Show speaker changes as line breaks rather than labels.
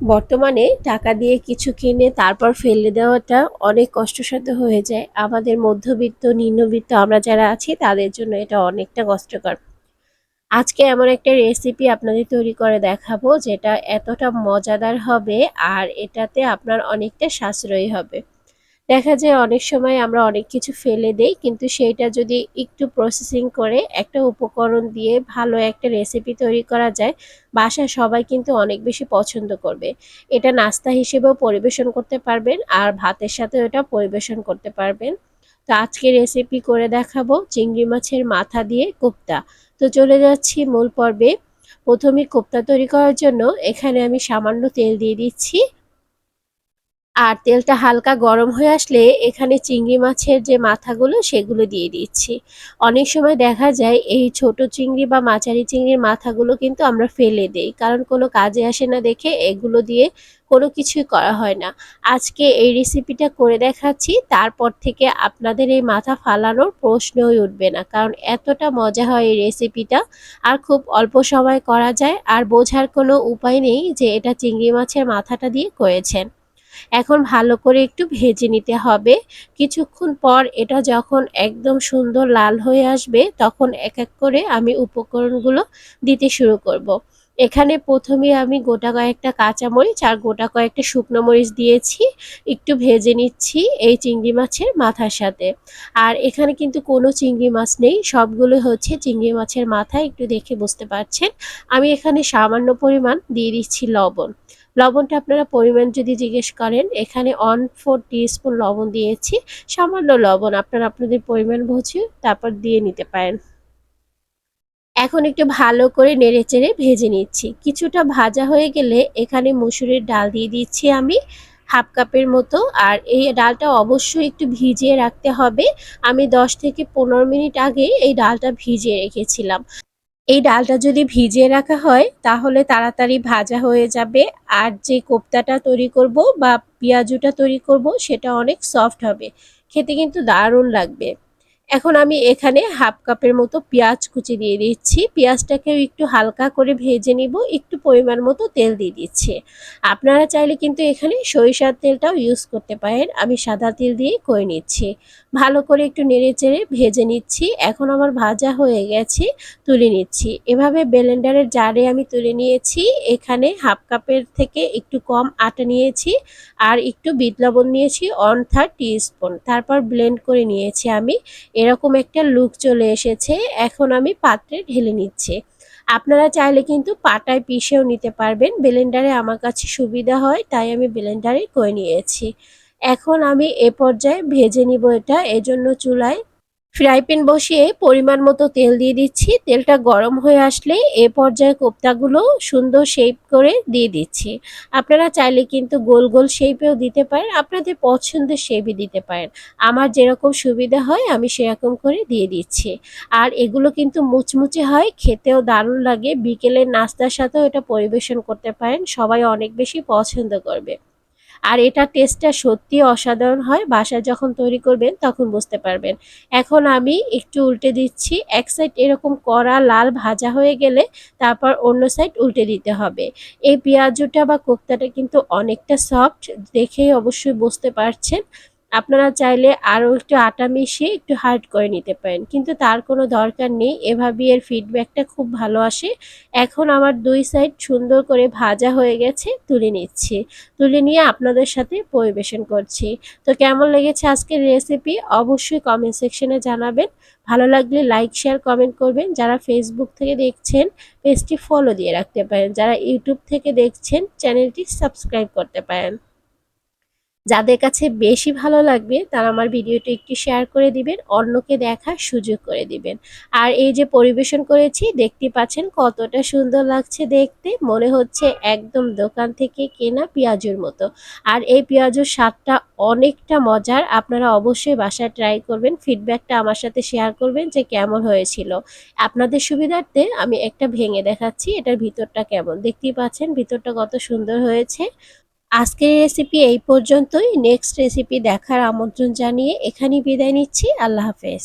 বর্তমানে টাকা দিয়ে কিছু কিনে তারপর ফেলে দেওয়াটা অনেক কষ্টসাধ্য হয়ে যায়। আমাদের মধ্যবিত্ত, নিম্নবিত্ত আমরা যারা আছি, তাদের জন্য এটা অনেকটা কষ্টকর। আজকে এমন একটা রেসিপি আপনাদের তৈরি করে দেখাবো, যেটা এতটা মজাদার হবে আর এটাতে আপনার অনেকটা সাশ্রয়ী হবে। দেখা যায় অনেক সময় আমরা অনেক কিছু ফেলে দেই, কিন্তু সেইটা যদি একটু প্রসেসিং করে একটা উপকরণ দিয়ে ভালো একটা রেসিপি তৈরি করা যায় বাসায় সবাই কিন্তু অনেক বেশি পছন্দ করবে। এটা নাস্তা হিসেবেও পরিবেশন করতে পারবেন আর ভাতের সাথে এটা পরিবেশন করতে পারবেন। তো আজকে রেসিপি করে দেখাবো চিংড়ি মাছের মাথা দিয়ে কোপ্তা। তো চলে যাচ্ছি মূল পর্বে। প্রথমে কোপ্তা তৈরি করার জন্য এখানে আমি সামান্য তেল দিয়ে দিচ্ছি। আর তেলটা হালকা গরম হয়ে আসলে এখানে চিংড়ি মাছের যে মাথাগুলো সেগুলো দিয়ে দিচ্ছি। অনেক সময় দেখা যায় এই ছোট চিংড়ি বা মাচারি চিংড়ির মাথাগুলো কিন্তু আমরা ফেলে দেই, কারণ কোনো কাজে আসে না দেখে এগুলো দিয়ে কোনো কিছুই করা হয় না। আজকে এই রেসিপিটা করে দেখাচ্ছি, তারপর থেকে আপনাদের এই মাথা ফালানোর প্রশ্নই উঠবে না, কারণ এতটা মজা হয় এই রেসিপিটা আর খুব অল্প সময় করা যায়, আর বোঝার কোনো উপায় নেই যে এটা চিংড়ি মাছের মাথাটা দিয়ে করেছেন। এখন ভালো করে একটু ভেজে নিতে হবে। কিছুক্ষণ পর এটা যখন একদম সুন্দর লাল হয়ে আসবে, তখন এক এক করে আমি উপকরণগুলো দিতে শুরু করব। এখানে প্রথমে আমি গোটা কয়েকটা কাঁচামরিচ আর গোটা কয়েকটা শুকনো মরিচ দিয়েছি, একটু ভেজে নিচ্ছি এই চিংড়ি মাছের মাথার সাথে। আর এখানে কিন্তু কোনো চিংড়ি মাছ নেই, সবগুলো হচ্ছে চিংড়ি মাছের মাথা একটু দেখে বুঝতে পারছেন। আমি এখানে সামান্য পরিমাণ দিয়ে দিচ্ছি লবণ। লবণটা আপনারা পরিমাণ যদি জিজ্ঞেস করেন, এখানে ওয়ান ফোর স্পুন লবণ দিয়েছি। সামান্য লবণ আপনারা আপনাদের পরিমাণ বুঝে তারপর দিয়ে নিতে পারেন। এখন একটু ভালো করে নেড়ে চেড়ে ভেজে নিচ্ছি। কিছুটা ভাজা হয়ে গেলে এখানে মুসুরির ডাল দিয়ে দিচ্ছি আমি, হাফ কাপের মতো। আর এই ডালটা অবশ্যই একটু ভিজিয়ে রাখতে হবে। আমি দশ থেকে পনেরো মিনিট আগে এই ডালটা ভিজিয়ে রেখেছিলাম। এই ডালটা যদি ভিজিয়ে রাখা হয়, তাহলে তাড়াতাড়ি ভাজা হয়ে যাবে। আর যে কোপ্তাটা তৈরি করব বা পেঁয়াজুটা তৈরি করব, সেটা অনেক সফট হবে। খেতে কিন্তু দারুণ লাগবে। এখন আমি এখানে হাফ কাপের মতো পেঁয়াজ কুচি দিয়ে দিচ্ছি। পেঁয়াজটাকেও একটু হালকা করে ভেজে নিব, একটু পরিমাণ মতো তেল দিয়ে দিচ্ছি। আপনারা চাইলে কিন্তু এখানে সরিষার তেলটাও ইউজ করতে পারেন। আমি সাদা তেল দিয়ে করে নিচ্ছি। ভালো করে একটু নেড়ে চেড়ে ভেজে নিচ্ছি। এখন আমার ভাজা হয়ে গেছে, তুলে নিচ্ছি। এভাবে ব্লেন্ডারের জারে আমি তুলে নিয়েছি। এখানে হাফ কাপের থেকে একটু কম আটা নিয়েছি আর একটু বিট লবণ নিয়েছি অন থার্ড টি স্পুন তারপর ব্লেন্ড করে নিয়েছি আমি। এরকম একটা লুক চলে এসেছে। এখন আমি পাত্রে ঢেলে নিচ্ছে। আপনারা চাইলে কিন্তু পাটায় পিষেও নিতে পারবেন। ব্লেন্ডারে আমার কাছে সুবিধা হয়, তাই আমি ব্লেন্ডারে করে নিয়েছি। এখন আমি এ পর্যায়ে ভেজে নিব এটা। এজন্য চুলায় ফ্রাই প্যান বসিয়ে পরিমাণ মতো তেল দিয়ে দিচ্ছি। তেলটা গরম হয়ে আসলে এ পর্যায়ে কোপ্তাগুলো সুন্দর শেপ করে দিয়ে দিচ্ছি। আপনারা চাইলে কিন্তু গোল গোল শেপেও দিতে পারেন, আপনাদের পছন্দের শেপই দিতে পারেন। আমার যেরকম সুবিধা হয়, আমি সেরকম করে দিয়ে দিচ্ছি। আর এগুলো কিন্তু মুচমুচে হয়, খেতেও দারুণ লাগে। বিকেলের নাস্তার সাথেও এটা পরিবেশন করতে পারেন, সবাই অনেক বেশি পছন্দ করবে। আর এটা টেস্টটা সত্যি অসাধারণ হয়, বাসায় যখন তৈরি করবেন তখন বুঝতে পারবেন। এখন আমি একটু উল্টে দিচ্ছি, এক সাইড এরকম কড়া লাল ভাজা হয়ে গেলে তারপর অন্য সাইড উল্টে দিতে হবে। এই পেঁয়াজুটা বা কোপ্তাটা কিন্তু অনেকটা সফট দেখেই অবশ্যই বুঝতে পারছেন। আপনারা চাইলে আরও একটু আটা মিশিয়ে একটু হার্ড করে নিতে পারেন। কিন্তু তার কোনো দরকার নেই। এভাবেই এর ফিডব্যাকটা খুব ভালো আসে। এখন আমার দুই সাইড সুন্দর করে ভাজা হয়ে গেছে, তুলে নিচ্ছি। তুলে নিয়ে আপনাদের সাথে পরিবেশন করছি। তো কেমন লেগেছে আজকের রেসিপি অবশ্যই কমেন্ট সেকশনে জানাবেন। ভালো লাগলে লাইক শেয়ার কমেন্ট করবেন। যারা ফেসবুক থেকে দেখছেন পেজটি ফলো দিয়ে রাখতে পারেন। যারা ইউটিউব থেকে দেখছেন চ্যানেলটি সাবস্ক্রাইব করতে পারেন। যাদের কাছে বেশি ভালো লাগবে, তারা আমার ভিডিওটি একটু শেয়ার করে দিবেন, অন্যকে দেখার সুযোগ করে দিবেন। আর এই যে পরিবেশন করেছি, দেখতে পাচ্ছেন কতটা সুন্দর লাগছে দেখতে। মনে হচ্ছে একদম দোকান থেকে কেনা পেঁয়াজুর মতো। আর এই পেঁয়াজুর স্বাদটা অনেকটা মজার। আপনারা অবশ্যই বাসায় ট্রাই করবেন। ফিডব্যাকটা আমার সাথে শেয়ার করবেন যে কেমন হয়েছিল। আপনাদের সুবিধার্থে আমি একটা ভেঙে দেখাচ্ছি, এটার ভিতরটা কেমন? দেখতেই পাচ্ছেন ভিতরটা কত সুন্দর হয়েছে। আজকের রেসিপি এই পর্যন্তই। নেক্সট রেসিপি দেখার আমন্ত্রণ জানিয়ে এখানেই বিদায় নিচ্ছি। আল্লাহ হাফেজ।